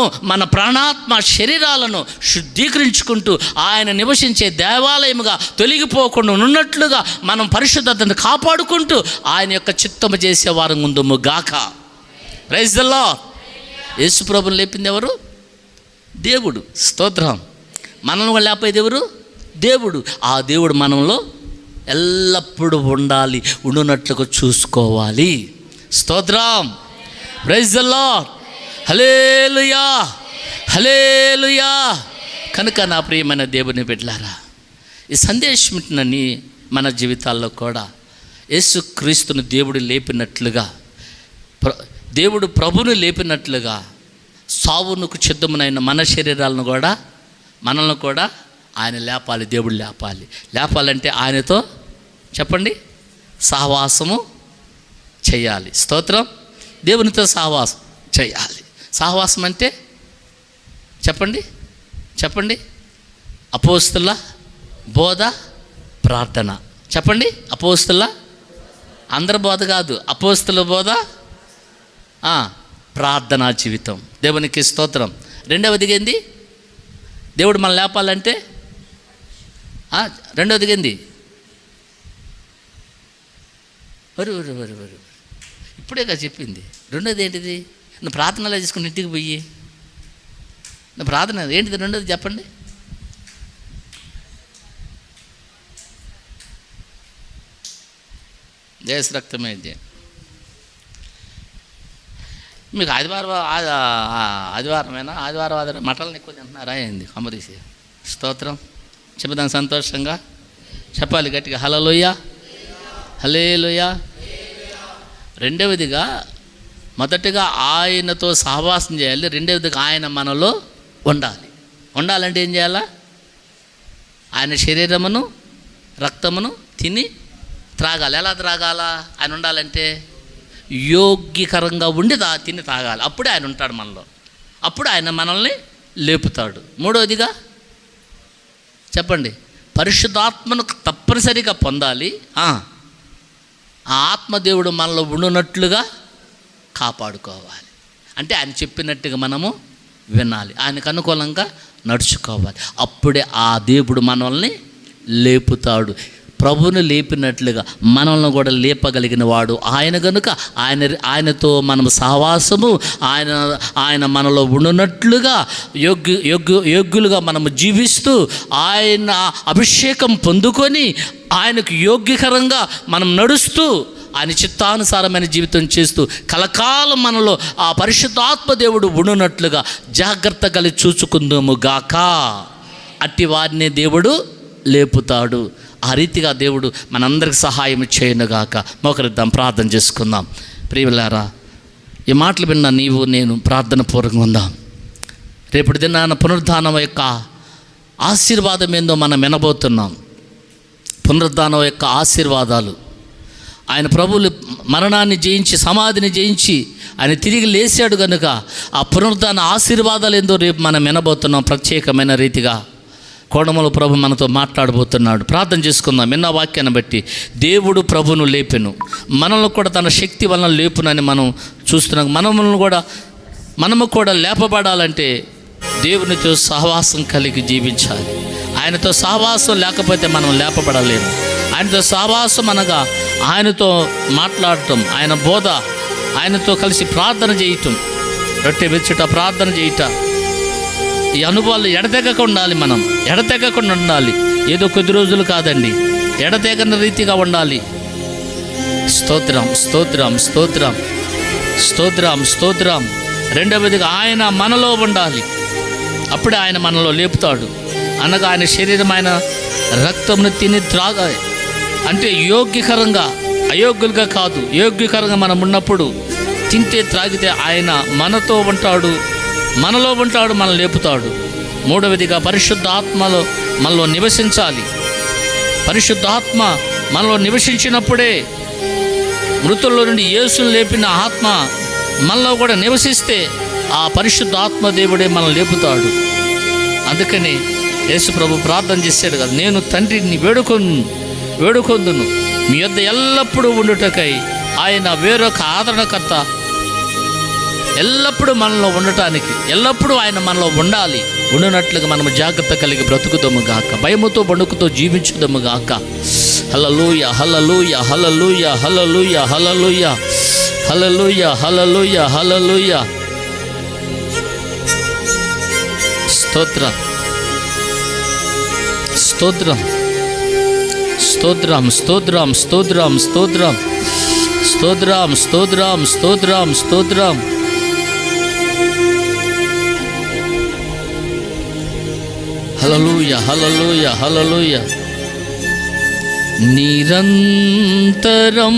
మనము మన ప్రాణాత్మ శరీరాలను శుద్ధీకరించుకుంటూ ఆయన నివసించే దేవాలయముగా తొలగిపోకుండా ఉన్నట్లుగా మనం పరిశుద్ధతను కాపాడుకుంటూ ఆయన యొక్క చిత్తము చేసే వారం ముందుము గాక. రైజ్ దల్లా యేసు లేపింది ఎవరు? దేవుడు. స్తోత్రం. మనల్ని లేపేది ఎవరు? దేవుడు. ఆ దేవుడు మనంలో ఎల్లప్పుడూ ఉండాలి ఉండునట్లుగా చూసుకోవాలి. స్తోత్రం. ప్రైజ్ లా హలేలుయా హలేలుయా కనుక నా ప్రియమైన దేవుని బిడ్డలారా ఈ సందేశంని మన జీవితాల్లో కూడా. యేసుక్రీస్తును దేవుడు లేపినట్లుగా ప్ర దేవుడు ప్రభుని లేపినట్లుగా సావునకు చిద్దమునైన మన శరీరాలను కూడా మనల్ని కూడా ఆయన లేపాలి దేవుడు లేపాలి. లేపాలంటే ఆయనతో చెప్పండి సహవాసము చేయాలి. స్తోత్రం. దేవునితో సహవాసం చేయాలి. సహవాసం అంటే? చెప్పండి. చెప్పండి. అపోస్తుల బోధ ప్రార్థన. చెప్పండి. అపోస్తుల? అందరి బోధ కాదు. అపోస్తుల బోధ ప్రార్థనా జీవితం. దేవునికి స్తోత్రం. రెండవది ఏంది? దేవుడు మనం లేపాలంటే? ఆ, రెండవది ఏంది? వరు వరు వరు వరు ఇప్పుడే చెప్పింది. రెండోది ఏంటిది? నువ్వు ప్రార్థనలో చేసుకుని ఇంటికి పోయి? నువ్వు ప్రార్థన ఏంటిది రెండోది చెప్పండి. దేశ రక్తమే ఇది మీకు ఆదివారం ఆదివారమేనా? ఆదివారం ఆదివారం మటలను ఎక్కువ తింటున్నారా? ఏంది? అమ్మదీసి స్తోత్రం. చెబుదాం సంతోషంగా. చెప్పాలి గట్టిగా. హలలోయ హలేలోయ రెండవదిగా మొదటగా ఆయనతో సహవాసం చేయాలి రెండవదిగా ఆయన మనలో ఉండాలి. ఉండాలంటే ఏం చేయాలా? ఆయన శరీరమును రక్తమును తిని త్రాగాలి. ఎలా త్రాగాల? ఆయన ఉండాలంటే యోగ్యకరంగా ఉండి దా తిని తాగాలి అప్పుడే ఆయన ఉంటాడు మనలో. అప్పుడు ఆయన మనల్ని లేపుతాడు. మూడవదిగా చెప్పండి. పరిశుద్ధాత్మను తప్పనిసరిగా పొందాలి. ఆత్మదేవుడు మనలో ఉండునట్లుగా కాపాడుకోవాలి. అంటే ఆయన చెప్పినట్టుగా మనము వినాలి. ఆయనకు అనుకూలంగా నడుచుకోవాలి. అప్పుడే ఆ దేవుడు మనల్ని లేపుతాడు. ప్రభుని లేపినట్లుగా మనల్ని కూడా లేపగలిగిన వాడు ఆయన గనుక ఆయన ఆయనతో మనం సహవాసము ఆయన ఆయన మనలో ఉండునట్లుగా యోగ్య యోగ్య యోగ్యులుగా మనము జీవిస్తూ ఆయన అభిషేకం పొందుకొని ఆయనకు యోగ్యకరంగా మనం నడుస్తూ ఆయన చిత్తానుసారమైన జీవితం చేస్తూ కలకాలం మనలో ఆ పరిశుద్ధాత్మ దేవుడు ఉండునట్లుగా జాగ్రత్త కలిగి చూచుకుందాము గాక. అట్టి వారిని దేవుడు లేపుతాడు. ఆ రీతిగా దేవుడు మనందరికి సహాయం చేయనుగాక మోకరిద్దాం ప్రార్థన చేసుకుందాం. ప్రియులారా ఈ మాటలు విన్న నీవు నేను ప్రార్థన పూర్వకంగా ఉందాం. రేపటి దినాన పునరుద్ధానం యొక్క ఆశీర్వాదం ఏందో మనం వినబోతున్నాం. పునరుద్ధానం యొక్క ఆశీర్వాదాలు ఆయన ప్రభువులు మరణాన్ని జయించి సమాధిని జయించి ఆయన తిరిగి లేచాడు కనుక ఆ పునరుద్ధాన ఆశీర్వాదాలు ఏందో రేపు మనం వినబోతున్నాం ప్రత్యేకమైన రీతిగా. కోణముల ప్రభు మనతో మాట్లాడబోతున్నాడు. ప్రార్థన చేసుకుందాం. విన్న వాక్యాన్ని బట్టి దేవుడు ప్రభును లేపెను. మనల్ని కూడా తన శక్తి వలన లేపునని మనం చూస్తున్నాం. మనములను కూడా మనము కూడా లేపబడాలంటే దేవునితో సహవాసం కలిగి జీవించాలి. ఆయనతో సహవాసం లేకపోతే మనం లేపబడలేము. ఆయనతో సహవాసం అనగా ఆయనతో మాట్లాడటం ఆయన బోధ ఆయనతో కలిసి ప్రార్థన చేయటం. రొట్టె వెచ్చుట ప్రార్థన చేయట. ఈ అనుభవాలు ఎడతెగకుండా ఉండాలి మనం. ఎడతెగకుండా ఉండాలి. ఏదో కొద్ది రోజులు కాదండి. ఎడతెగని రీతిగా ఉండాలి. స్తోత్రం స్తోత్రం స్తోత్రం. స్తోత్రం స్తోత్రం. రెండవదిగా ఆయన మనలో ఉండాలి. అప్పుడే ఆయన మనలో లేపుతాడు. అనగా ఆయన శరీరం ఆయన రక్తంను తిని త్రాగ అంటే యోగ్యకరంగా అయోగ్యులుగా కాదు యోగ్యకరంగా మనం ఉన్నప్పుడు తింటే త్రాగితే ఆయన మనతో ఉంటాడు మనలో ఉంటాడు మనం లేపుతాడు. మూడవదిగా పరిశుద్ధ ఆత్మలో మనలో నివసించాలి. పరిశుద్ధాత్మ మనలో నివసించినప్పుడే మృతుల్లో నుండి యేసును లేపిన ఆత్మ మనలో కూడా నివసిస్తే ఆ పరిశుద్ధాత్మ దేవుడే మనం లేపుతాడు. అందుకని యేసు ప్రభు ప్రార్థన చేశాడు కదా నేను తండ్రిని వేడుకొని వేడుకొందును. మీ యొద్ద ఎల్లప్పుడూ ఉండుటకై ఆయన వేరొక ఆదరణకర్త. ఎల్లప్పుడూ మనలో ఉండటానికి ఎల్లప్పుడూ ఆయన మనలో ఉండాలి. ఉండినట్లుగా మనం జాగ్రత్త కలిగి బ్రతుకుదాము గాక భయముతో వణుకుతో జీవించుదాము గాక. హలలుయ హలలుయ హలలుయ హలలుయ హలలుయ హలలుయ హలలుయ హలలుయ స్తోత్రం. స్తోత్రం. స్తోత్రం స్తోత్రం స్తోత్రం స్తోత్రం. స్తోత్రం స్తోత్రం స్తోత్రం స్తోత్రం. హలలుయ హలలుయ హలలుయ నిరంతరం